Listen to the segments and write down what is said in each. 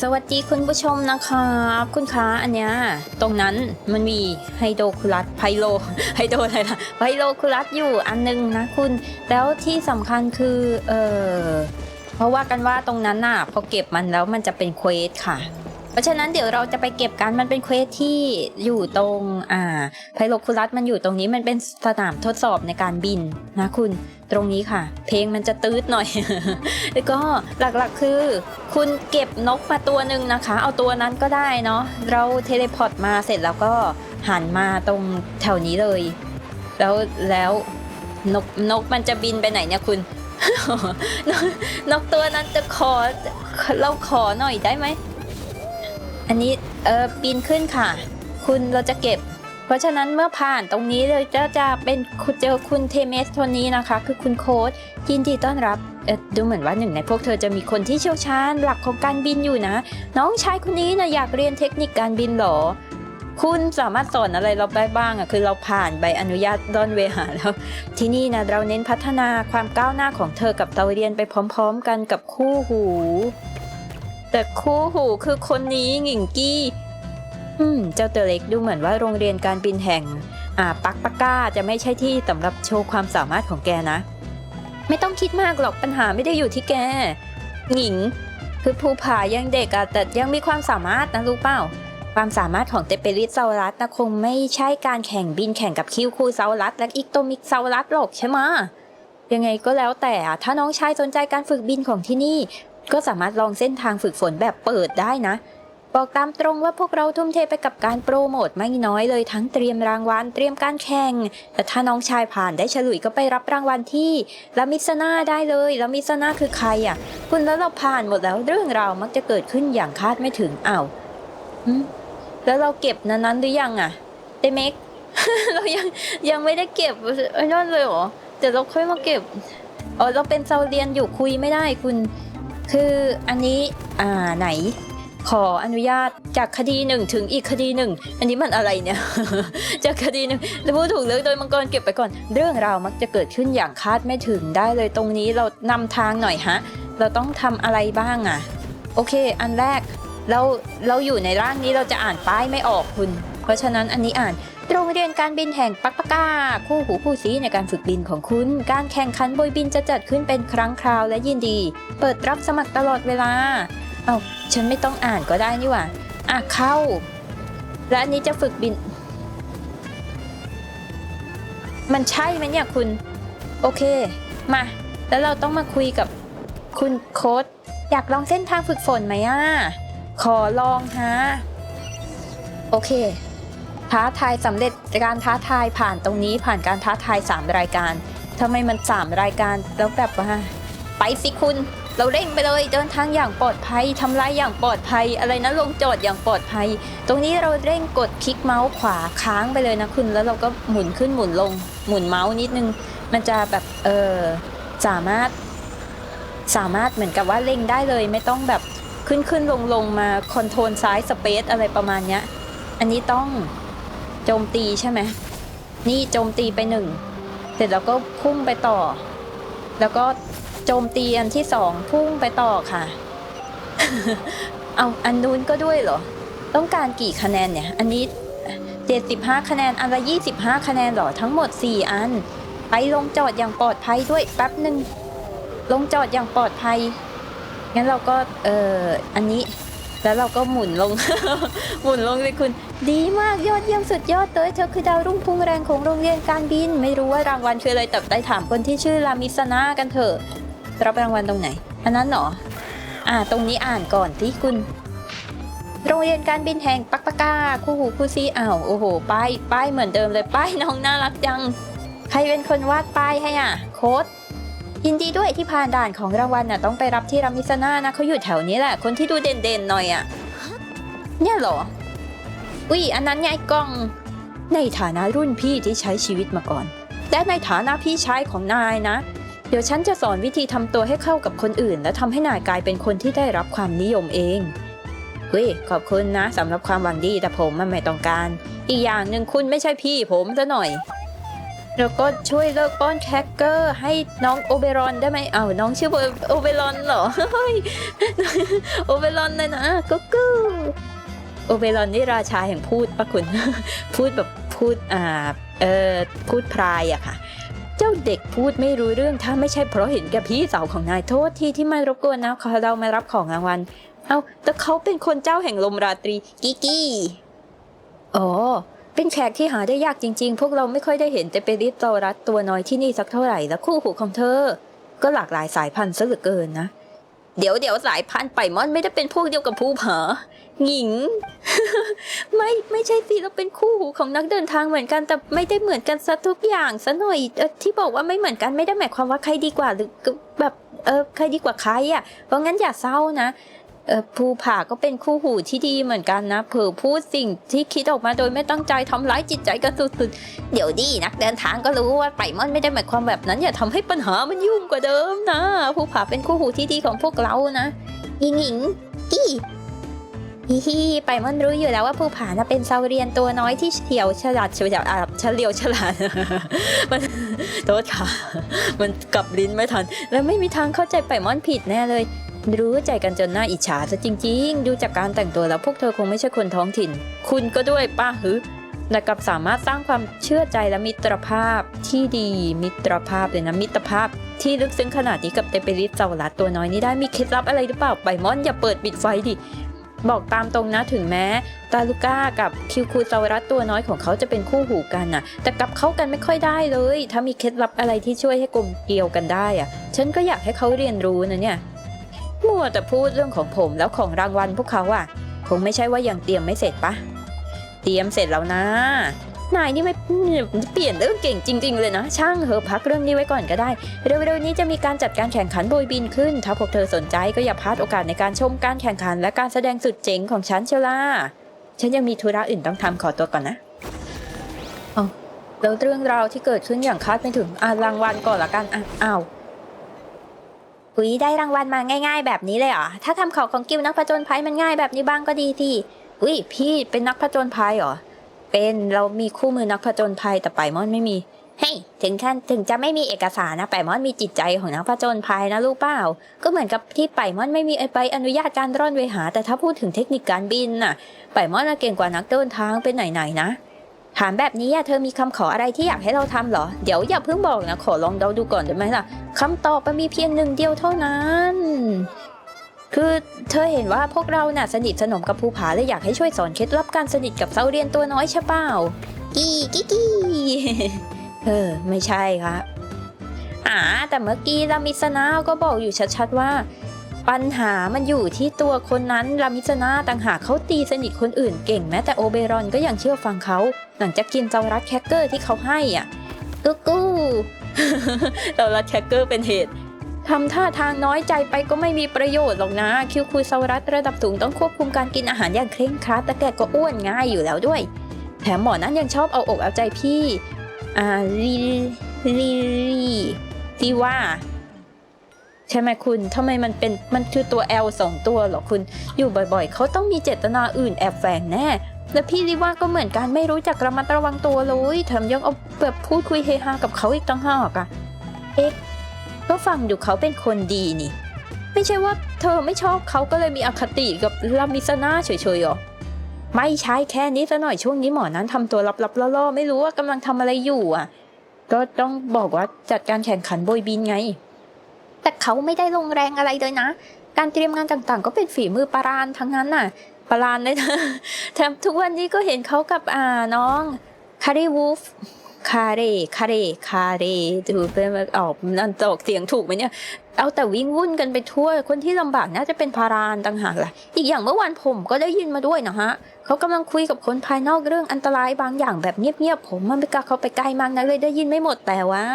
สวัสดีคุณผู้ชมนะครับคุณคะอันเนี้ยตรงนั้นมันมีไฮโดรคลัสไพโลไฮโดรอะไรนะไพโลคลัสอยู่อันนึงนะคุณ แล้วที่สำคัญคือเออเพราะว่ากันว่าตรงนั้นน่ะพอเก็บมันแล้วมันจะเป็นเควสค่ะ เพราะฉะนั้นเดี๋ยวเราจะไปเก็บกันมันเป็นเควสที่อยู่ตรงอ่าไพโลคูลัสมันอยู่ตรงนี้มันเป็นสนามทดสอบในการบินนะคุณตรงนี้ค่ะ เพลงมันจะตืดหน่อย แล้วก็หลักๆคือ คุณเก็บนกมาตัวหนึ่งนะคะ เอาตัวนั้นก็ได้เนาะเราเทเลพอร์ตมาเสร็จแล้วก็หันมาตรงแถวนี้เลย แล้วแล้วนกนกมันจะบินไปไหนเนี่ยคุณนกนกตัวนั้นจะขอเราขอหน่อยได้ไหม อันนี้เออปีนขึ้นค่ะ คุณเราจะเก็บ เพราะฉะนั้นเมื่อผ่านตรงนี้เลยจะจะเป็นเจอคุณเทเมสคนนี้นะคะ คือคุณโค้ดยินดีต้อนรับเออดูเหมือนว่าหนึ่งในพวกเธอจะมีคนที่เชี่ยวชาญหลักของการบินอยู่นะ น้องชายคนนี้นะอยากเรียนเทคนิคการบินหรอ คุณสามารถสอนอะไรเราได้บ้างอะคือเราผ่านใบอนุญาตดอนเวหาแล้ว ที่นี่นะเราเน้นพัฒนาความก้าวหน้าของเธอกับเตาเรียนไปพร้อม ๆ กันกับคู่หู แต่คู่หูคือคนนี้หงิงกี้ อืม เจ้าตัวเล็กดูเหมือนว่าโรงเรียนการบินแห่ง อ่า ปักปากก้าจะไม่ใช่ที่สำหรับโชว์ความสามารถของแกนะ ไม่ต้องคิดมากหรอกปัญหาไม่ได้อยู่ที่แก หญิง คือภูผายังเด็กอะแต่ยังมีความสามารถนะรู้เปล่า ความสามารถของเตเปริสเซารัสนะคงไม่ใช่การแข่งบินแข่งกับคิวคูเซารัสและอิกโตมิกเซารัสหรอกใช่ไหมะยังไงก็แล้วแต่อะถ้าน้องชายสนใจการฝึกบินของที่นี่ ก็สามารถลองเส้นทางฝึกฝนแบบเปิดได้นะ บอกตามตรงว่าพวกเราทุ่มเทไปกับการโปรโมทไม่น้อยเลยทั้งเตรียมรางวัลเตรียมการแข่งแต่ถ้าน้องชายผ่านได้ฉลุยก็ไปรับรางวัลที่ลามิสนาได้เลยลามิสนาคือใครอะ คุณแล้วเราผ่านหมดแล้วเรื่องราวมักจะเกิดขึ้นอย่างคาดไม่ถึงอ้าวแล้วเราเก็บนั้นนั้นหรือยังอะเตเมกเรายังยังไม่ได้เก็บไอ้นั่นเลยเหรอเดี๋ยวเราค่อยมาเก็บอ๋อเราเป็นเซาเรียนอยู่คุยไม่ได้คุณ คืออันนี้อ่าไหน ขออนุญาตจากคดีหนึ่งถึงอีกคดีหนึ่งอันนี้มันอะไรเนี่ย จากคดีหนึ่งแล้วพูดถูกเลือกโดยมังกรเก็บไปก่อน เรื่องราวมักจะเกิดขึ้นอย่างคาดไม่ถึงได้เลยตรงนี้เรานำทางหน่อยฮะ เราต้องทำอะไรบ้างอะ โอเค อันแรกเราเราอยู่ในร่างนี้เราจะอ่านป้ายไม่ออกคุณ เพราะฉะนั้นอันนี้อ่าน โรงเรียนการบินแห่งปักปะกา คู่หูคู่ซีในการฝึกบินของคุณ การแข่งขันโบยบินจะจัดขึ้นเป็นครั้งคราวและยินดี เปิดรับสมัครตลอดเวลา เอาฉันไม่ต้องอ่านก็ได้นี่หว่า อะเข้า และอันนี้จะฝึกบิน มันใช่ไหมเนี่ยคุณ โอเค มา แล้วเราต้องมาคุยกับคุณโค้ดอยากลองเส้นทางฝึกฝนไหมอะ ขอลองฮะ โอเค ท้าทายสำเร็จการท้าทายผ่านตรงนี้ผ่านการท้าทาย 3 รายการทำไมมัน 3 รายการแล้วแบบว่าไปสิคุณ เราเร่งไปเลยเดินทางอย่างปลอดภัยทำลายอย่างปลอดภัย อะไรนะลงจอดอย่างปลอดภัย ตรงนี้เราเร่งกดคลิกเมาส์ขวาค้างไปเลยนะคุณแล้วเราก็หมุนขึ้นหมุนลง หมุนเมาส์นิดนึง มันจะแบบเออสามารถ สามารถเหมือนกับว่าเร่งได้เลย ไม่ต้องแบบขึ้นขึ้นลงลงมาคอนโทรลซ้ายสเปซอะไรประมาณเนี้ยอันนี้ต้อง โจมตีใช่ไหมนี่โจมตีไปหนึ่งเสร็จแล้วก็พุ่งไปต่อ แล้วก็โจมตีอันที่สองพุ่งไปต่อค่ะ เอาอันนู้นก็ด้วยเหรอ ต้องการกี่คะแนนเนี่ย อันนี้ 75 คะแนน อันละ 25 คะแนนเหรอ ทั้งหมด 4 อัน ไปลงจอดอย่างปลอดภัยด้วยแป๊บหนึ่งลงจอดอย่างปลอดภัย งั้นเราก็ เอ่อ อันนี้ แล้วเราก็หมุนลง หมุนลงเลยคุณ ดีมากยอดเยี่ยมสุดยอดเลยเธอคือดาวรุ่งพุ่งแรงของโรงเรียนการบิน ไม่รู้ว่ารางวัลคืออะไรแต่ได้ถามคนที่ชื่อลามิสนากันเถอะรับรางวัลตรงไหน อันนั้นเหรอ อ่า ตรงนี้อ่านก่อนที่คุณ โรงเรียนการบินแห่งปักปากาคู่หูคู่ซีอ้าวโอ้โห ป้าย ป้ายเหมือนเดิมเลย ป้ายน้องน่ารักจัง ใครเป็นคนวาดป้ายให้อะ โค้ด ยินดีด้วยที่ผ่านด่านของรางวัลน่ะต้องไปรับที่รามิสนานะเขาอยู่แถวนี้แหละ คนที่ดูเด่นๆหน่อยอะ เนี่ยเหรอ อุ้ยอันนั้นไงกล้อง ในฐานะรุ่นพี่ที่ใช้ชีวิตมาก่อน และในฐานะพี่ชายของนายนะ เดี๋ยวฉันจะสอนวิธีทำตัวให้เข้ากับคนอื่น และทำให้นายกลายเป็นคนที่ได้รับความนิยมเองเฮ้ยขอบคุณนะสำหรับความหวังดีแต่ผมมันไม่ต้องการ อีกอย่างหนึ่งคุณไม่ใช่พี่ผมซะหน่อย แล้วก็ช่วยเลิกป้อนแคคเกอร์ให้น้องโอเบรอนได้ไหมเอาน้องชื่อโอเบรอนเหรอโอเบรอนเลยนะกุ๊กกูโอเบรอนนี่ราชาแห่งพูดปะคุณ พูดแบบพูดอ่าเออพูดพรายอะค่ะ เจ้าเด็กพูดไม่รู้เรื่องถ้าไม่ใช่เพราะเห็นแก่พี่สาวของนายโทษทีที่มารบกวนนะขาเรามารับของรางวัล เอาแต่เขาเป็นคนเจ้าแห่งลมราตรีกิกกี้อ๋อ เป็นแขกที่หาได้ยากจริงๆ พวกเราไม่ค่อยได้เห็นแต่เปริตโตรัสตัวน้อยที่นี่สักเท่าไหร่และคู่หูของเธอ ก็หลากหลายสายพันธุ์ซะเหลือเกินนะ เดี๋ยวเดี๋ยวสายพันธุ์ไปมอนไม่ได้เป็นพวกเดียวกับผู้ผาหญิง ไม่ไม่ใช่สิเราเป็นคู่หูของนักเดินทางเหมือนกันแต่ไม่ได้เหมือนกันซะทุกอย่างซะหน่อยที่บอกว่าไม่เหมือนกันไม่ได้หมายความว่าใครดีกว่าหรือแบบเออใครดีกว่าใครอะเพราะงั้นอย่าเศร้านะ ภูผาก็เป็นคู่หูที่ดีเหมือนกันนะ เผลอพูดสิ่งที่คิดออกมาโดยไม่ตั้งใจทำร้ายจิตใจกันสุดๆ เดี๋ยวดีนักเดินทางก็รู้ว่าไปมอนไม่ได้หมายความแบบนั้น อย่าทำให้ปัญหามันยุ่งกว่าเดิมนะภูผาเป็นคู่หูที่ดีของพวกเรานะยิงหญิงกี้ฮิฮิไปมอนรู้อยู่แล้วว่าภูผาน่ะเป็นเซาเรียนตัวน้อยที่เฉียวฉลาดเฉียวอะเฉลียวฉลาดมันโทษค่ะ มันกลับลิ้นไม่ทัน แล้วไม่มีทางเข้าใจไปมอนผิดแน่เลย รู้ใจกันจนหน่าอิจฉาซะจริง ๆ ดูจากการแต่งตัวแล้วพวกเธอคงไม่ใช่คนท้องถิ่น คุณก็ด้วยป้าฮึแต่กับสามารถสร้างความเชื่อใจและมิตรภาพที่ดีมิตรภาพเลยนะมิตรภาพ ที่ลึกซึ้งขนาดนี้กับเตเปริสเจ้าลัดตัวน้อยนี้ได้มีเคล็ดลับอะไรหรือเปล่าไปมอนอย่าเปิดปิดไฟดิบอกตามตรงนะถึงแม้ ตาลูก้ากับคิวคูซาวรัสตัวน้อยของเขาจะเป็นคู่หูกันน่ะแต่กับเขากันไม่ค่อยได้เลย ถ้ามีเคล็ดลับอะไรที่ช่วยให้กลมเกลียวกันได้อะฉันก็อยากให้เขาเรียนรู้นะเนี่ย มัวแต่พูดเรื่องของผมแล้วของรางวัลพวกเขาอะคงไม่ใช่ว่ายังเตรียมไม่เสร็จปะ เตรียมเสร็จแล้วนะ นายนี่ไม่เปลี่ยนเรื่องเก่งจริง ๆ เลยนะ ช่างเหอะพักเรื่องนี้ไว้ก่อนก็ได้ เร็วๆนี้จะมีการจัดการแข่งขันโบยบินขึ้น ถ้าพวกเธอสนใจก็อย่าพลาดโอกาสในการชมการแข่งขัน และการแสดงสุดเจ๋งของฉันเชียวล่ะ ฉันยังมีธุระอื่นต้องทำขอตัวก่อนนะอ๋อแล้วเรื่องราวที่เกิดขึ้นอย่างคาดไม่ถึงอ่ารางวัลก่อนละกันอะอ้าว อุ๊ยได้รางวัลมาง่าย ๆ แบบนี้เลยเหรอ ถ้าทำของของกิวนักผจญภัยมันง่ายแบบนี้บ้างก็ดีทีอุ๊ยพี่เป็นนักผจญภัยเหรอ เป็นเรามีคู่มือนักผจญภัยแต่ไปมอนไม่มี เฮ้ยถึงขั้นถึงจะไม่มีเอกสารนะไปมอนมีจิตใจของนักผจญภัยนะลูกเปล่า ก็เหมือนกับที่ไปมอนไม่มีใบอนุญาตการร่อนเวหา แต่ถ้าพูดถึงเทคนิคการบินน่ะไปมอนเก่งกว่านักเดินทางเป็นไหนๆนะ ถามแบบนี้อะเธอมีคำขออะไรที่อยากให้เราทำเหรอ เดี๋ยวอย่าเพิ่งบอกนะ ขอลองเดาดูก่อนได้ไหมล่ะคำตอบมันมีเพียงหนึ่งเดียวเท่านั้น คือเธอเห็นว่าพวกเราน่ะสนิทสนมกับภูผาเลยอยากให้ช่วยสอนเคล็ดลับการสนิทกับเซาเรียนตัวน้อยใช่เปล่ากี้กี้กี้เออ ไม่ใช่ครับอ่าแต่เมื่อกี้ลามิสนาก็บอกอยู่ชัดๆว่า ปัญหามันอยู่ที่ตัวคนนั้นลามิสนาต่างหากเขาตีสนิทคนอื่นเก่งแม้แต่โอเบรอนก็ยังเชื่อฟังเขา หลังจากกินเจ้ารัดแคคเกอร์ที่เขาให้อะกูกูเจ้ารัดแคคเกอร์เป็นเหตุทำท่าทางน้อยใจไปก็ไม่มีประโยชน์หรอกนะ คิวคุยเซารัสระดับสูงต้องควบคุมการกินอาหารอย่างเคร่งครัดแต่แกก็อ้วนง่ายอยู่แล้วด้วย แถมหมอนั้นยังชอบเอาอกเอาใจพี่ อ่าลีลีลีที่ว่า ใช่ไหมคุณทำไมมันเป็นมันคือตัว L สองตัวหรอคุณ อยู่บ่อยๆ เขาต้องมีเจตนาอื่นแอบแฝงแน่ และพี่ลิว่าก็เหมือนกันไม่รู้จักระมัดระวังตัวเลยแถมยังเอาแบบพูดคุยเฮฮากับเขาอีกตั้งหากอะเอ๊ะก็ฟังดูเขาเป็นคนดีนี่ ไม่ใช่ว่าเธอไม่ชอบเขาก็เลยมีอคติกับลามิสนาเฉยๆหรอไม่ใช่แค่นี้ซะหน่อยช่วงนี้หมอนั้นทำตัวลับๆล่อๆไม่รู้ว่ากำลังทำอะไรอยู่อะ ก็ต้องบอกว่าจัดการแข่งขันโบยบินไง แต่เขาไม่ได้ลงแรงอะไรเลยนะ การเตรียมงานต่างๆ ก็เป็นฝีมือปารานทั้งนั้นน่ะปารานเลยนะแถมทุกวันนี้ก็เห็นเขากับอ่าน้องคารีวูฟคาเรคาเรคาเรดูเป็นออกนันตกเสียงถูกไหมเนี่ย เอาแต่วิ่งวุ่นกันไปทั่ว คนที่ลำบากน่าจะเป็นพารานต่างหากแหละ อีกอย่างเมื่อวานผมก็ได้ยินมาด้วยนะฮะ เขากำลังคุยกับคนภายนอกเรื่องอันตรายบางอย่างแบบเงียบๆ ผมมันไม่กล้าเข้าไปใกล้มากนะเลยได้ยินไม่หมดแต่ว่า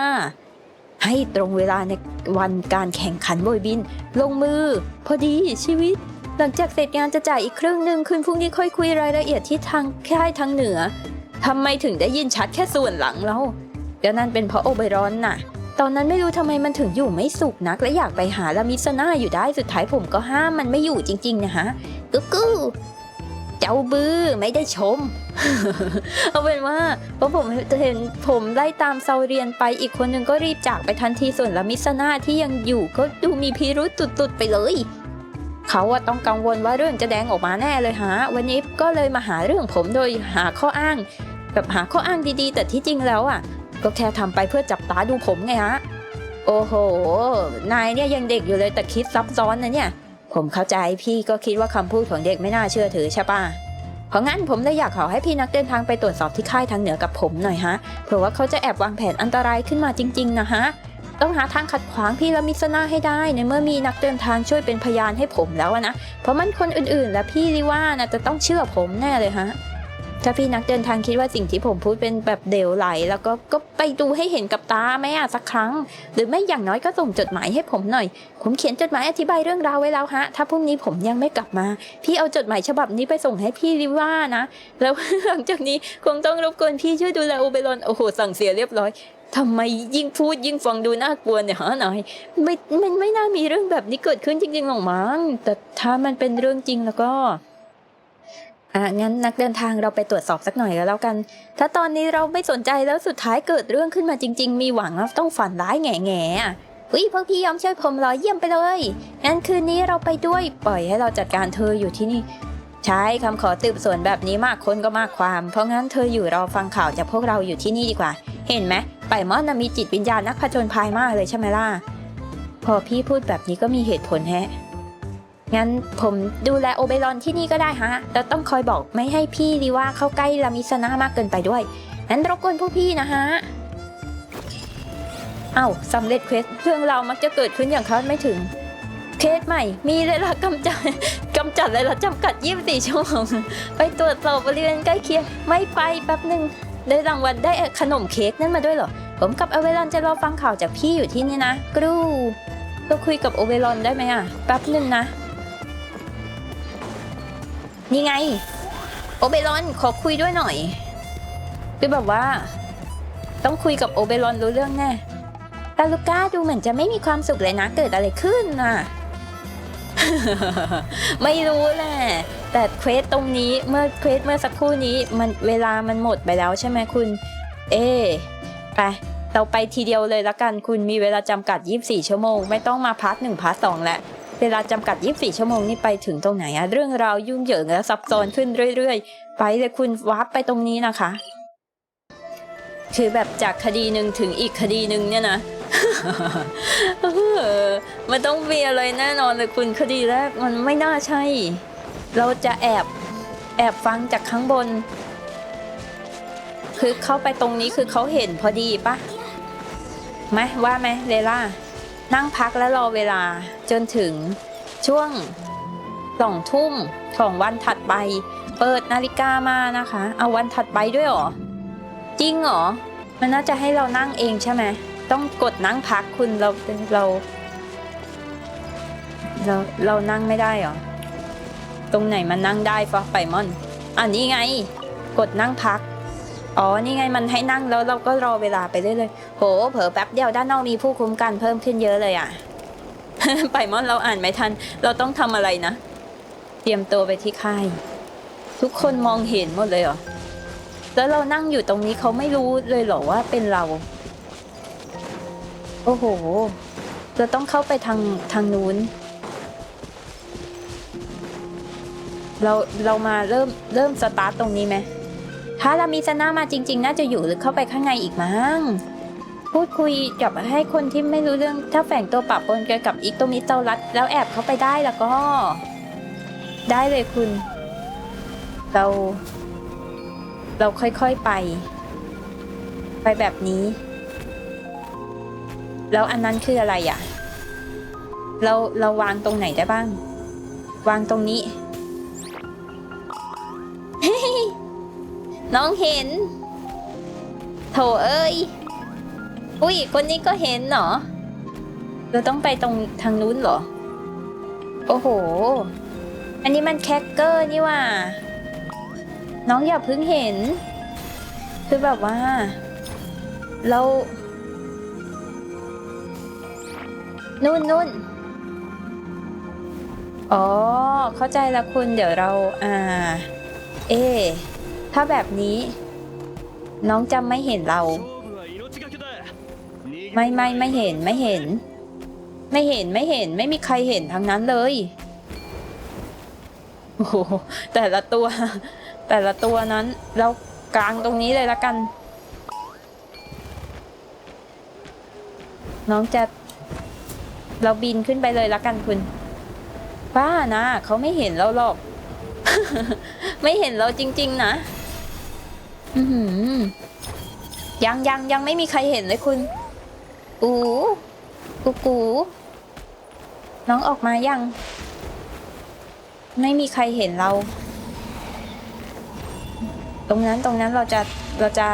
ให้ตรงเวลาในวันการแข่งขันโบยบิน ลงมือ พอดีชีวิต หลังจากเสร็จงานจะจ่ายอีกครึ่งหนึ่งคืนพรุ่งนี้ค่อยคุยรายละเอียดที่ทางค่ายทางเหนือทำไมถึงได้ยินชัดแค่ส่วนหลังแล้วก็นั่นเป็นเพราะโอเบรอนน่ะ ตอนนั้นไม่รู้ทำไมมันถึงอยู่ไม่สุขนัก และอยากไปหาลามิสนาอยู่ได้สุดท้ายผมก็ห้ามมันไม่อยู่จริง ๆ นะฮะกุ๊กกู เจ้าบื้อไม่ได้ชม เอาเป็นว่าพอผมเห็นผมไล่ตามเซาเรียนไปอีกคนหนึ่งก็รีบจากไปทันทีส่วนละมิสนาที่ยังอยู่ก็ดูมีพิรุษตุดๆไปเลย เขาอะต้องกังวลว่าเรื่องจะแดงออกมาแน่เลยฮะวันนี้ก็เลยมาหาเรื่องผมโดยหาข้ออ้างแบบหาข้ออ้างดีๆ แต่ที่จริงแล้วอะก็แค่ทำไปเพื่อจับตาดูผมไงฮะโอ้โห นายเนี่ยยังเด็กอยู่เลยแต่คิดซับซ้อนนะเนี่ย ผมเข้าใจพี่ก็คิดว่าคำพูดของเด็กไม่น่าเชื่อถือใช่ปะเพราะงั้นผมเลยอยากขอให้พี่นักเดินทางไปตรวจสอบที่ค่ายทางเหนือกับผมหน่อยฮะเผื่อว่าเขาจะแอบวางแผนอันตรายขึ้นมาจริง ๆ นะฮะ ต้องหาทางขัดขวางพี่ละมิสนาให้ได้ ในเมื่อมีนักเดินทางช่วยเป็นพยานให้ผมแล้วนะ เพราะมันคนอื่นๆ และพี่ลิว่านะจะต้องเชื่อผมแน่เลยฮะ ถ้าพี่นักเดินทางคิดว่าสิ่งที่ผมพูดเป็นแบบเดวไหล แล้วก็ก็ไปดูให้เห็นกับตาไหมอะสักครั้ง หรือไม่อย่างน้อยก็ส่งจดหมายให้ผมหน่อย ผมเขียนจดหมายอธิบายเรื่องราวไว้แล้วฮะ ถ้าพรุ่งนี้ผมยังไม่กลับมา พี่เอาจดหมายฉบับนี้ไปส่งให้พี่ลิว่านะ แล้วหลังจากนี้คงต้องรบกวนพี่ช่วยดูแลโอเบรอนโอ้โหสั่งเสียเรียบร้อยทำไมยิ่งพูดยิ่งฟังดูน่ากลัวเนี่ยฮะนายไม่มันไม่น่ามีเรื่องแบบนี้เกิดขึ้นจริงๆหรอกมั้งแต่ถ้ามันเป็นเรื่องจริงแล้วก็ อะงั้นนักเดินทางเราไปตรวจสอบสักหน่อยก็แล้วกัน ถ้าตอนนี้เราไม่สนใจแล้วสุดท้ายเกิดเรื่องขึ้นมาจริง ๆ มีหวังว่าต้องฝันร้ายแง่แง่อุ้ยพวกพี่ยอมช่วยผมรอเยี่ยมไปเลยงั้นคืนนี้เราไปด้วยปล่อยให้เราจัดการเธออยู่ที่นี่ ใช้คำขอตืบสวนแบบนี้มากคนก็มากความ เพราะงั้นเธออยู่รอฟังข่าวจากพวกเราอยู่ที่นี่ดีกว่า เห็นไหมไปมอนน่ะมีจิตวิญญาณนักผจญภัยมากเลยใช่ไหมล่ะพอพี่พูดแบบนี้ก็มีเหตุผลแฮะ งั้นผมดูแลโอเบรอนที่นี่ก็ได้ฮะ แต่ต้องคอยบอกไม่ให้พี่ดีว่าเข้าใกล้ลามิสนามากเกินไปด้วย งั้นรบกวนพวกพี่นะฮะ เอ้าสำเร็จเควสเรื่องเรามักจะเกิดขึ้นอย่างคาดไม่ถึง เคสใหม่ มีเวลากำจัดกำจัดเลยละจำกัด 24 ชั่วโมง ไปตรวจสอบบริเวณใกล้เคียง ไม่ไปแป๊บหนึ่งได้รางวัลได้ขนมเค้กนั่นมาด้วยเหรอ ผมกับอเวรอนจะรอฟังข่าวจากพี่อยู่ที่นี่นะ กรูก็คุยกับโอเวรอนได้ไหมอะ แป๊บหนึ่งนะ นี่ไง โอเบรอนขอคุยด้วยหน่อยคือแบบว่า ต้องคุยกับโอเบรอนรู้เรื่องแน่ตาลูก้าดูเหมือนจะไม่มีความสุขเลยนะ เกิดอะไรขึ้นน่ะ ไม่รู้แหละ แต่เควสตรงนี้เมื่อเควสเมื่อสักครู่นี้มันเวลามันหมดไปแล้วใช่ไหมคุณ เอไปเราไปทีเดียวเลยละกัน คุณมีเวลาจำกัด 24 ชั่วโมง ไม่ต้องมาพาร์ทหนึ่งพาร์ทสองแล้ว เวลาจำกัด 24 ชั่วโมงนี่ไปถึงตรงไหนอะเรื่องราวยุ่งเหยิงและซับซ้อนขึ้นเรื่อยๆ ไปเลยคุณวาร์ปไปตรงนี้นะคะ คือแบบจากคดีหนึ่งถึงอีกคดีหนึ่งเนี่ยนะมันต้องมีอะไรแน่นอนเลยคุณคดีแรกมันไม่น่าใช่ เราจะแอบแอบฟังจากข้างบน คือเข้าไปตรงนี้คือเขาเห็นพอดีปะไหมว่าไหมเลล่านั่งพักแล้วรอเวลา จนถึงช่วงสองทุ่มของวันถัดไป เปิดนาฬิกามานะคะ เอาวันถัดไปด้วยหรอ จริงหรอ มันน่าจะให้เรานั่งเองใช่ไหมต้องกดนั่งพักคุณเราเราเราเรานั่งไม่ได้หรอ ตรงไหนมันนั่งได้ฟะไปมอนอันนี้ไง กดนั่งพัก อ๋อ นี่ไงมันให้นั่งแล้วเราก็รอเวลาไปเรื่อยๆ โห เผลอแป๊บเดียวด้านนอกมีผู้คุ้มกันเพิ่มขึ้นเยอะเลยอะ ไปมอนเราอ่านไม่ทัน เราต้องทำอะไรนะ เตรียมตัวไปที่ค่าย ทุกคนมองเห็นหมดเลยเหรอ แล้วเรานั่งอยู่ตรงนี้เขาไม่รู้เลยเหรอว่าเป็นเรา โอ้โหเราต้องเข้าไปทางทางนู้น เราเรามาเริ่มเริ่มสตาร์ตตรงนี้ไหมถ้าเรามีซนามาจริง ๆ น่าจะอยู่หรือเข้าไปข้างในอีกมั้ง พูดคุยกับให้คนที่ไม่รู้เรื่องถ้าแฝงตัวปะปนกันกับอีกโตมิเตาลัด แล้วแอบเข้าไปได้แล้วก็ ได้เลยคุณ เรา เราค่อยๆไป ไปแบบนี้ แล้วอันนั้นคืออะไรอะ เราเราวางตรงไหนได้บ้าง วางตรงนี้ น้องเห็น โถเอ้ย อุ้ย คนนี้ก็เห็นเหรอ เราต้องไปตรงทางนู้นเหรอ โอ้โห อันนี้มันแคคเกอร์นี่ว่า น้องอย่าเพิ่งเห็น คือแบบว่า เรา นู่นนู่นอ๋อ เข้าใจล้วคุณ เดี๋ยวเรา อ่า เอ ถ้าแบบนี้ น้องจะไม่เห็นเรา ไม่ไม่ไม่เห็นไม่เห็น ไม่เห็นไม่เห็นไม่มีใครเห็นทั้งนั้นเลยโอ้โหแต่ละตัว แต่ละตัวนั้นเรากลางตรงนี้เลยละกัน น้องจะเราบินขึ้นไปเลยละกันคุณป้านะเขาไม่เห็นเราหรอก ไม่เห็นเราจริง ๆ นะยังยังยังไม่มีใครเห็นเลยคุณ อูกูกู น้องออกมายัง ไม่มีใครเห็นเรา ตรงนั้นตรงนั้นเราจะเราจะ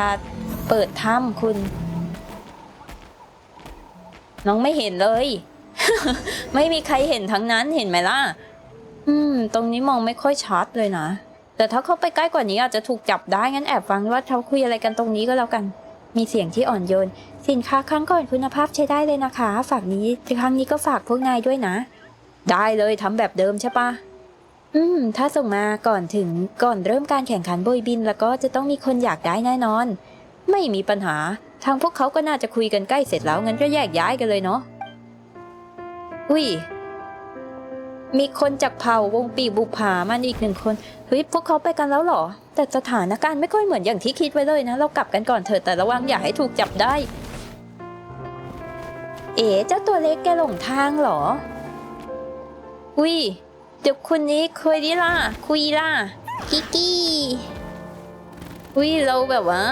เปิดถ้ำคุณ น้องไม่เห็นเลย ไม่มีใครเห็นทั้งนั้นเห็นไหมล่ะ อืม ตรงนี้มองไม่ค่อยชัดเลยนะ แต่ถ้าเข้าไปใกล้กว่านี้อาจจะถูกจับได้งั้นแอบฟังว่าเขาคุยอะไรกันตรงนี้ก็แล้วกัน มีเสียงที่อ่อนโยน สินค้าครั้งก่อนคุณภาพใช้ได้เลยนะคะ ฝากนี้ครั้งนี้ก็ฝากพวกนายด้วยนะ ได้เลยทำแบบเดิมใช่ปะอืม ถ้าส่งมาก่อนถึงก่อนเริ่มการแข่งขันโบยบิน แล้วก็จะต้องมีคนอยากได้แน่นอน ไม่มีปัญหา ทางพวกเขาก็น่าจะคุยกันใกล้เสร็จแล้วงั้นก็แยกย้ายกันเลยเนาะอุ้ยมีคนจากเผ่าวงปีบุผามันอีกหนึ่งคนเฮ้ยพวกเขาไปกันแล้วเหรอ แต่สถานการณ์ไม่ค่อยเหมือนอย่างที่คิดไว้เลยนะ เรากลับกันก่อนเถอะแต่ระวังอย่าให้ถูกจับได้ เอ๋เจ้าตัวเล็กแกหลงทางเหรอ อุ้ยเดี๋ยวคนนี้คุยดิล่ะ คุยล่ะ กิกกี้อุ้ยเราแบบว่า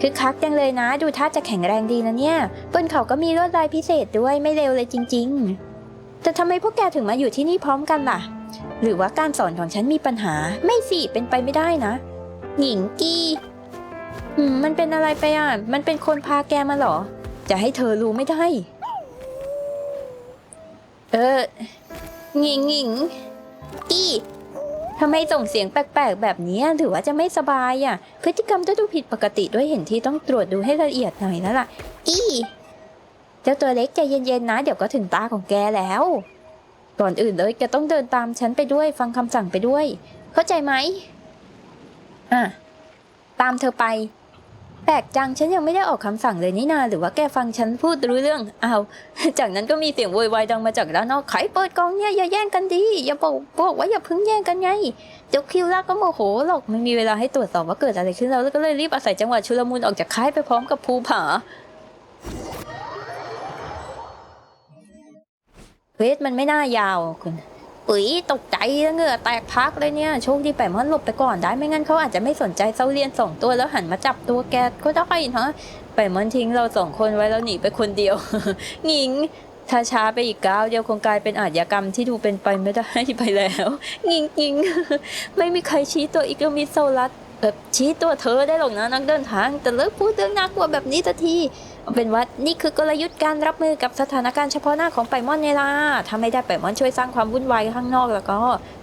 คือคักจังเลยนะ ดูท่าจะแข็งแรงดีนะเนี่ย บนเขาก็มีลวดลายพิเศษด้วยไม่เร็วเลยจริง ๆ แต่ทำไมพวกแกถึงมาอยู่ที่นี่พร้อมกันล่ะ หรือว่าการสอนของฉันมีปัญหา ไม่สิเป็นไปไม่ได้นะ หญิงกี้ อืม มันเป็นอะไรไปอะ มันเป็นคนพาแกมาเหรอ จะให้เธอรู้ไม่ได้ เออหญิงหญิงกี้ทำไมส่งเสียงแปลกๆ แบบนี้ถือว่าจะไม่สบายอะ พฤติกรรมจะดูผิดปกติด้วยเห็นที่ต้องตรวจดูให้ละเอียดหน่อยแล้วล่ะ กี้ เจ้าตัวเล็กใจเย็นๆนะ เดี๋ยวก็ถึงตาของแกแล้ว ก่อนอื่นเลยแกต้องเดินตามฉันไปด้วย ฟังคำสั่งไปด้วย เข้าใจไหมอะตามเธอไป ปลกจังฉันยังไม่ได้ออกคำสั่งเลยนี่นาหรือว่าแกฟังฉันพูดรู้เรื่องเอาจากนั้นก็มีเสียงโวยวายดังมาจากด้านนอกใครเปิดกล่องเนี่ยอย่าแย่งกันดิอย่าบอกบอกว่าอย่าพิ่งแย่งกันไงเดี๋ยวคิวล่าก็โมโหหรอกไม่มีเวลาให้ตรวจสอบว่าเกิดอะไรขึ้นแล้วแล้วก็เลยรีบอาศัยจังหวะชุลมุนออกจากค่ายไปพร้อมกับภูผาเวทมันไม่น่ายาวคุณ อุ๊ยตกใจแล้วเหงื่อแตกพักเลยเนี่ยโชคดีแปมอนหลบไปก่อนได้ไม่งั้นเขาอาจจะไม่สนใจเซาเรียนสองตัวแล้วหันมาจับตัวแกก็ได้นะแปมอนทิ้งเราสองคนไว้แล้วหนีไปคนเดียวหญิงถ้าช้าไปอีกก้าวเดียวคงกลายเป็นอาชญากรรมที่ดูเป็นไปไม่ได้ไปแล้วหญิงหญิงไม่มีใครชี้ตัวอีกมิโซลัสแบบชี้ตัวเธอได้หรอกนะนักเดินทาง แต่เลิกพูดเรื่องน่ากลัวแบบนี้สักที เป็นว่านี่คือกลยุทธ์การรับมือกับสถานการณ์เฉพาะหน้าของไปมอนไงล่ะถ้าไม่ได้ไปมอนช่วยสร้างความวุ่นวายข้างนอกแล้วก็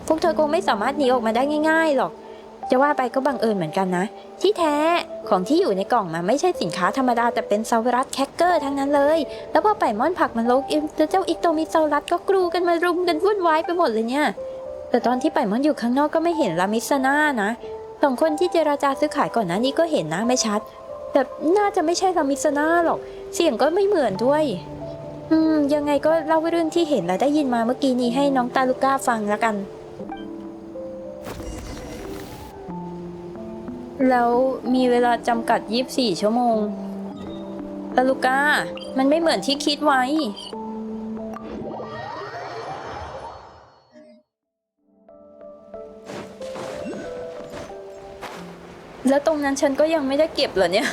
พวกเธอคงไม่สามารถหนีออกมาได้ง่ายๆหรอก จะว่าไปก็บังเอิญเหมือนกันนะ ที่แท้ของที่อยู่ในกล่องมาไม่ใช่สินค้าธรรมดาแต่เป็นซาวรัสแคคเกอร์ทั้งนั้นเลย แล้วพอไปมอนผักมันลกอิมเจ้าอิกโตมิซารัสก็กรูกันมารุมกันวุ่นวายไปหมดเลยเนี่ย แต่ตอนที่ไปมอนอยู่ข้างนอกก็ไม่เห็นลามิสนานะสองคนที่เจราจาซื้อขายก่อนหน้านี้ก็เห็นนะไม่ชัด แต่น่าจะไม่ใช่ลามิสนาหรอก เสียงก็ไม่เหมือนด้วย อืม ยังไงก็เล่าเรื่องที่เห็นและได้ยินมาเมื่อกี้นี้ให้น้องตาลูก้าฟังแล้วกัน แล้วมีเวลาจำกัด 24 ชั่วโมงตาลูก้า มันไม่เหมือนที่คิดไว้ แล้วตรงนั้นฉันก็ยังไม่ได้เก็บเหรอเนี่ย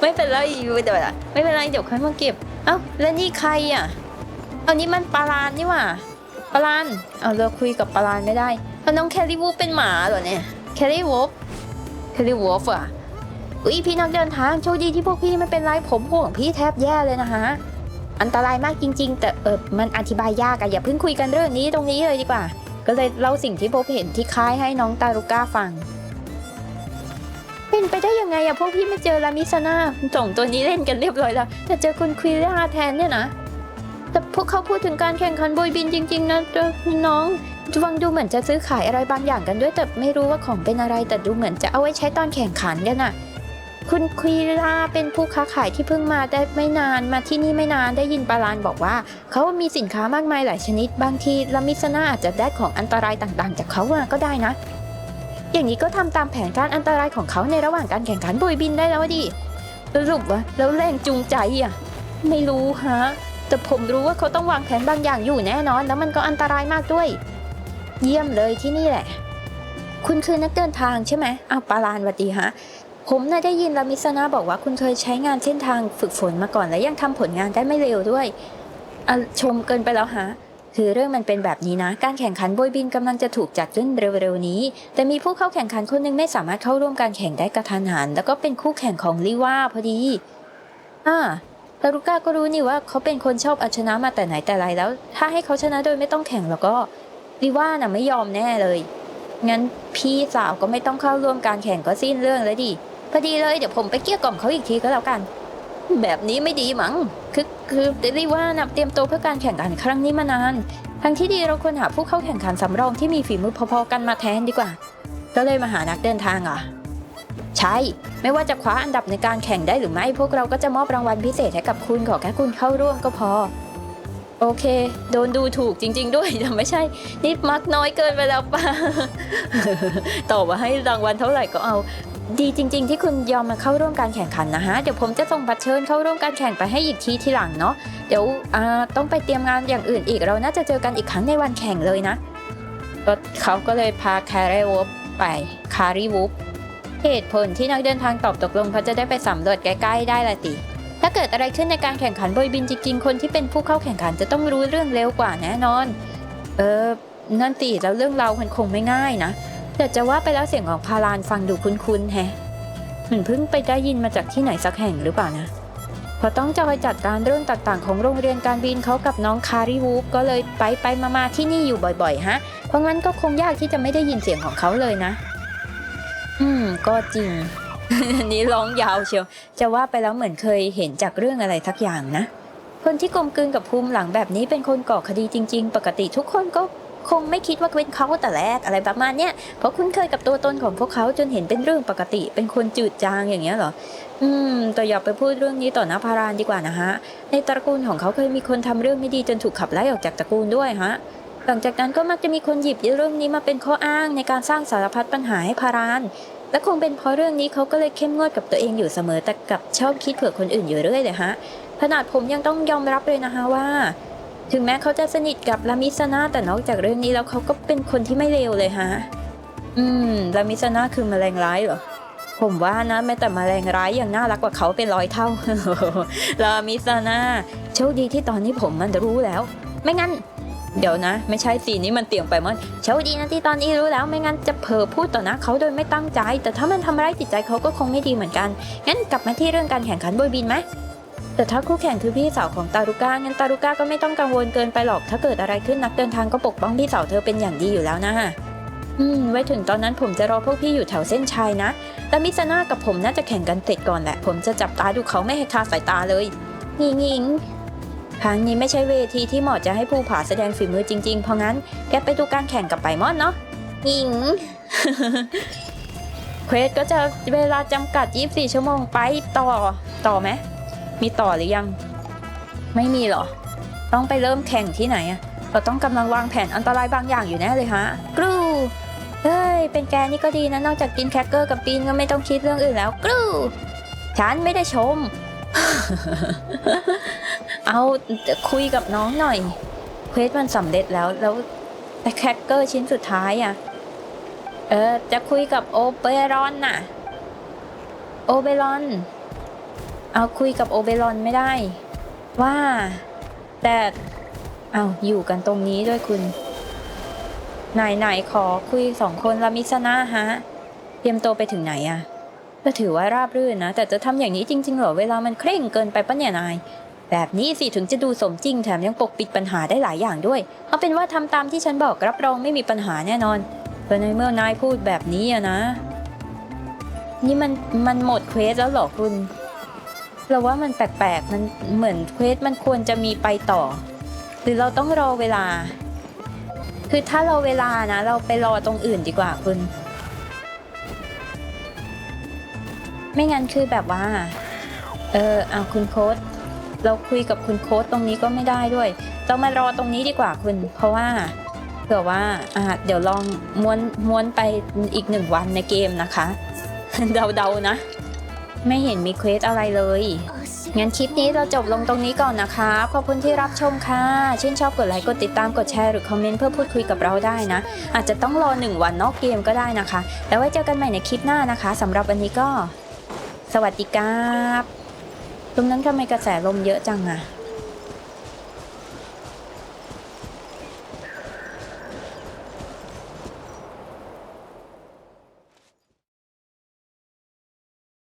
ไม่เป็นไรเดี๋ยวอะไม่เป็นไรเดี๋ยวค่อยมาเก็บ เอ้าแล้วนี่ใครอะเอานี่มันปลาลานนี่หว่าปลาลานเอาเราคุยกับปลาลานไม่ได้แล้วน้องแคลรี่วูฟเป็นหมาเหรอเนี่ยแคลรี่วูฟแคลรี่วูฟอะอุ้ยพี่นักเดินทางโชคดีที่พวกพี่ไม่เป็นไรผมห่วงพี่แทบแย่เลยนะฮะอันตรายมากจริง ๆ แต่เออมันอธิบายยากอะอย่าเพิ่งคุยกันเรื่องนี้ตรงนี้เลยดีกว่า ก็เลยเล่าสิ่งที่พบเห็นที่คล้ายให้น้องตาลูก้าฟัง เป็นไปได้ยังไงอะพวกพี่ไม่เจอลามิซาน่าส่งตัวนี้เล่นกันเรียบร้อยแล้ว แต่เจอคุณควีล่าแทนเนี่ยนะแต่พวกเขาพูดถึงการแข่งขันโบยบินจริง ๆนะน้องฟังดูเหมือนจะซื้อขายอะไรบางอย่างกันด้วย แต่ไม่รู้ว่าของเป็นอะไรแต่ดูเหมือนจะเอาไว้ใช้ตอนแข่งขันกันน่ะคุณคุยลาเป็นผู้ค้าขายที่เพิ่งมาได้ไม่นานมาที่นี่ไม่นานได้ยินปาลานบอกว่า เขามีสินค้ามากมายหลายชนิด บางทีลามิสนาอาจจะได้ของอันตรายต่างๆ จากเขามาก็ได้นะ อย่างนี้ก็ทำตามแผนการอันตรายของเขาในระหว่างการแข่งขันบุยบินได้แล้วดิสรุปว่าแล้วแรงจูงใจอะ ไม่รู้ฮะ แต่ผมรู้ว่าเขาต้องวางแผนบางอย่างอยู่แน่นอน แล้วมันก็อันตรายมากด้วย เยี่ยมเลยที่นี่แหละ คุณคือนักเดินทางใช่ไหมอ้าวปาลานวัดดีฮะ ผมน่ะได้ยินลามิสนาบอกว่าคุณเคยใช้งานเส้นทางฝึกฝนมาก่อนและยังทำผลงานได้ไม่เร็วด้วยอชมเกินไปแล้วฮะ คือเรื่องมันเป็นแบบนี้นะ การแข่งขันโบยบินกำลังจะถูกจัดขึ้นเร็วๆนี้ แต่มีผู้เข้าแข่งขันคนหนึงไม่สามารถเข้าร่วมการแข่งได้กระทันหัน แล้วก็เป็นคู่แข่งของลิว่าพอดี อ่าลารุก้าก็รู้นี่ว่าเขาเป็นคนชอบเอาชนะมาแต่ไหนแต่ไรแล้ว ถ้าให้เขาชนะโดยไม่ต้องแข่งแล้วก็ลิว่าน่ะไม่ยอมแน่เลย งั้นพี่สาวก็ไม่ต้องเข้าร่วมการแข่งก็สิ้นเรื่องแล้วดิพอดีเลยเดี๋ยวผมไปเกลี้ยกล่อมเขาอีกทีก็แล้วกัน แบบนี้ไม่ดีมั้งคือ คือเดลี่ว่านะเตรียมตัวเพื่อการแข่งขันครั้งนี้มานานทางที่ดีเราควรหาผู้เข้าแข่งขันสำรองที่มีฝีมือพอๆกันมาแทนดีกว่า ก็เลยมาหานักเดินทางอะ ใช่ ไม่ว่าจะคว้าอันดับในการแข่งได้หรือไม่ พวกเราก็จะมอบรางวัลพิเศษให้กับคุณขอแค่คุณเข้าร่วมก็พอ โอเค โดนดูถูกจริง ๆ ด้วยแต่ไม่ใช่นิดมักน้อยเกินไปแล้วป่ะต่อมาให้รางวัลเท่าไหร่ก็เอา ดีจริง ๆ ที่คุณยอมมาเข้าร่วมการแข่งขันนะฮะ เดี๋ยวผมจะส่งบัตรเชิญเข้าร่วมการแข่งไปให้อีกทีทีหลังเนาะ เดี๋ยวต้องไปเตรียมงานอย่างอื่นอีก เราน่าจะเจอกันอีกครั้งในวันแข่งเลยนะก็เขาก็เลยพาคาร์เรวฟไปคาริวูฟเหตุผลที่นักเดินทางตอบตกลงเพราะจะได้ไปสำรวจใกล้ๆได้ละติถ้าเกิดอะไรขึ้นในการแข่งขันโบยบินจริงๆคนที่เป็นผู้เข้าแข่งขันจะต้องรู้เรื่องเร็วกว่าแน่นอน เออนั่นติแล้วเรื่องเรามันคงไม่ง่ายนะ แต่จะว่าไปแล้วเสียงของพารานฟังดูคุ้นๆแฮะเหมือนเพิ่งไปได้ยินมาจากที่ไหนสักแห่งหรือเปล่านะ พอต้องจะไปจัดการเรื่องต่างๆ ของโรงเรียนการบินเขากับน้องคาริวูฟก็เลยไปไปมาๆที่นี่อยู่บ่อยๆ ฮะ เพราะงั้นก็คงยากที่จะไม่ได้ยินเสียงของเขาเลยนะ อืม ก็จริงนนี้ร้องยาวเชียว จะว่าไปแล้วเหมือนเคยเห็นจากเรื่องอะไรทักอย่างนะ คนที่กลมกลืนกับภูมิหลังแบบนี้เป็นคนก่อคดีจริง ๆ ปกติทุกคนก็ คงไม่คิดว่าเป็นเขาแต่แรกอะไรประมาณเนี้ยเพราะคุ้นเคยกับตัวตนของพวกเขาจนเห็นเป็นเรื่องปกติ เป็นคนจืดจางอย่างเงี้ยเหรออืมแต่อย่าไปพูดเรื่องนี้ต่อหน้าพารานดีกว่านะฮะ ในตระกูลของเขาเคยมีคนทำเรื่องไม่ดีจนถูกขับไล่ออกจากตระกูลด้วยฮะหลังจากนั้นก็มักจะมีคนหยิบเรื่องนี้มาเป็นข้ออ้างในการสร้างสารพัดปัญหาให้พารานและคงเป็นเพราะเรื่องนี้เขาก็เลยเข้มงวดกับตัวเองอยู่เสมอแต่กับชอบคิดเผื่อคนอื่นอยู่เรื่อยเลยฮะขนาดผมยังต้องยอมรับเลยนะคะว่า ถึงแม้เขาจะสนิทกับลามิสนาแต่นอกจากเรื่องนี้แล้วเขาก็เป็นคนที่ไม่เลวเลยฮะ อืมลามิสนาคือแมลงร้ายเหรอ ผมว่านะแม้แต่แมลงร้ายยังน่ารักกว่าเขาเป็นร้อยเท่าลามิสนาโชคดีที่ตอนนี้ผมมันรู้แล้ว ไม่งั้น เดี๋ยวนะ ไม่ใช่สีนี้มันเตี่ยงไปมั้งโชคดีนะที่ตอนนี้รู้แล้ว ไม่งั้นจะเผลอพูดต่อหน้าเขาโดยไม่ตั้งใจ แต่ถ้ามันทำร้ายจิตใจเขาก็คงไม่ดีเหมือนกันงั้นกลับมาที่เรื่องการแข่งขันโบยบินไหม แต่ถ้าคู่แข่งคือพี่สาวของตารุก้างั้นตารุก้าก็ไม่ต้องกังวลเกินไปหรอก ถ้าเกิดอะไรขึ้นนักเดินทางก็ปกป้องพี่สาวเธอเป็นอย่างดีอยู่แล้วนะอืม ไว้ถึงตอนนั้นผมจะรอพวกพี่อยู่แถวเส้นชัยนะ แต่มิซาน่ากับผมน่าจะแข่งกันเสร็จก่อนแหละ ผมจะจับตาดูเขาไม่ให้คลาดสายตาเลยงิงงิงครั้งนี้ไม่ใช่เวทีที่เหมาะจะให้ผู้ผ่าแสดงฝีมือจริงๆ เพราะงั้นแกไปดูการแข่งกับไปมอนเนาะงิงเควสก็จะเวลาจำกัด 24 ชั่วโมงไปต่อต่อไหม มีต่อหรือยัง ไม่มีเหรอ ต้องไปเริ่มแข่งที่ไหนอะเราต้องกำลังวางแผนอันตรายบางอย่างอยู่แน่เลยฮะ กรูเฮ้ย เป็นแกนี่ก็ดีนะ นอกจากกินแครกเกอร์กับปีนก็ไม่ต้องคิดเรื่องอื่นแล้ว กรู ฉันไม่ได้ชม เอาคุยกับน้องหน่อย เควสมันสำเร็จแล้ว แล้วแต่แครกเกอร์ชิ้นสุดท้ายอะเออ จะคุยกับโอเปรอนน่ะ โอเบรอน เอาคุยกับโอเบรอนไม่ได้ ว่า แต่เอาอยู่กันตรงนี้ด้วยคุณ ไหนไหนขอคุยสองคนละมิสนาฮะ เตรียมตัวไปถึงไหนอะก็ถือว่าราบรื่นนะ แต่จะทำอย่างนี้จริงๆเหรอเวลามันเคร่งเกินไปปะเนี่ยนาย แบบนี้สิถึงจะดูสมจริงแถมยังปกปิดปัญหาได้หลายอย่างด้วย เอาเป็นว่าทำตามที่ฉันบอกรับรองไม่มีปัญหาแน่นอนแต่ในเมื่อนายพูดแบบนี้อะนะ นี่มันมันหมดเควสแล้วเหรอคุณ เราว่ามันแปลกๆ มันเหมือนเควสมันควรจะมีไปต่อ หรือเราต้องรอเวลา คือถ้าเราเวลานะ เราไปรอตรงอื่นดีกว่าคุณ ไม่งั้นคือแบบว่า เออเอาคุณโค้ดเราคุยกับคุณโค้ดตรงนี้ก็ไม่ได้ด้วยต้องมารอตรงนี้ดีกว่าคุณ เพราะว่าเผื่อว่าอ่าเดี๋ยวลองม้วนม้วนไปอีกหนึ่งวันในเกมนะคะ เดาๆนะ ไม่เห็นมีเควสอะไรเลย งั้นคลิปนี้เราจบลงตรงนี้ก่อนนะคะ ขอบคุณที่รับชมค่ะ ชื่นชอบกดไลค์ กดติดตาม กดแชร์ หรือคอมเมนต์เพื่อพูดคุยกับเราได้นะ อาจจะต้องรอหนึ่งวันนอกเกมก็ได้นะคะ แล้วไว้เจอกันใหม่ในคลิปหน้านะคะสำหรับวันนี้ก็ สวัสดีครับตรงนั้นทำไมกระแสลมเยอะจังอะ